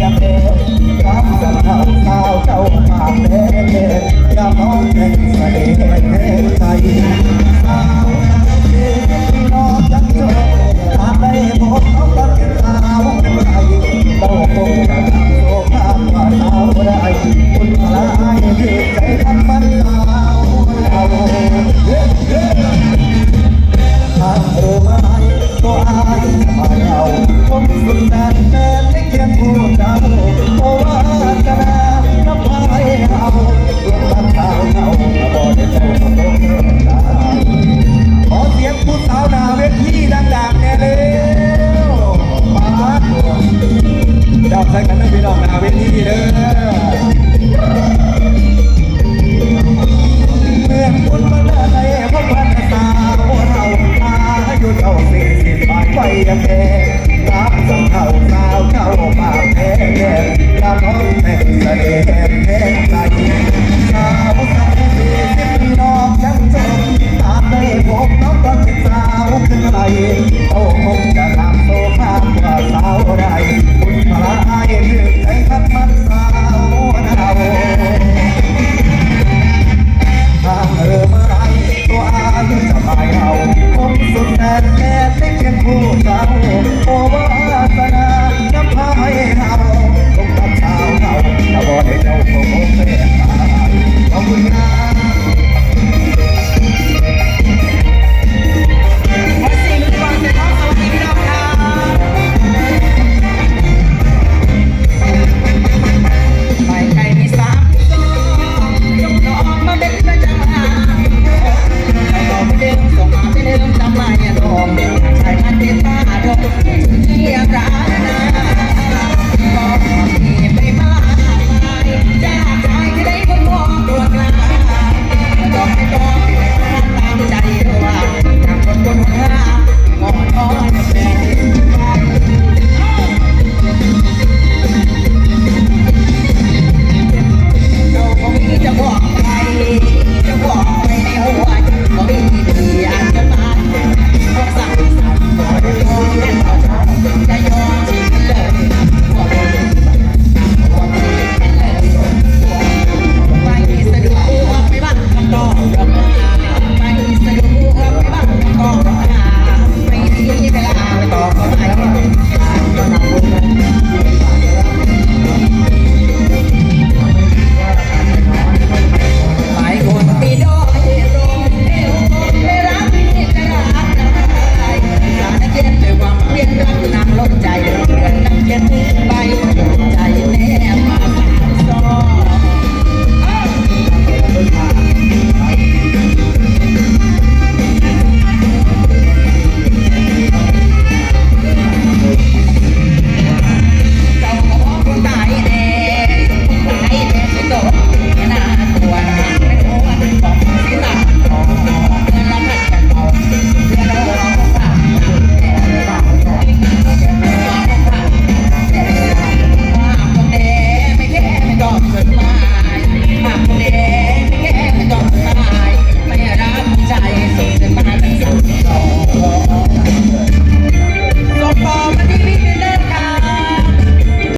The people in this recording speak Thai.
ยังเดิเนาเจ้า ไปยังแดงรับสังเขาสาวเข้าปากแพ้แดงกระท้องแต่งแสดงแดงใจสาวสาวสี่สิบนอกยังจมตามได้ผมน้องก็เป็นสาวขึ้นไรโตคงจะทำโตภาพกว่าสาวได้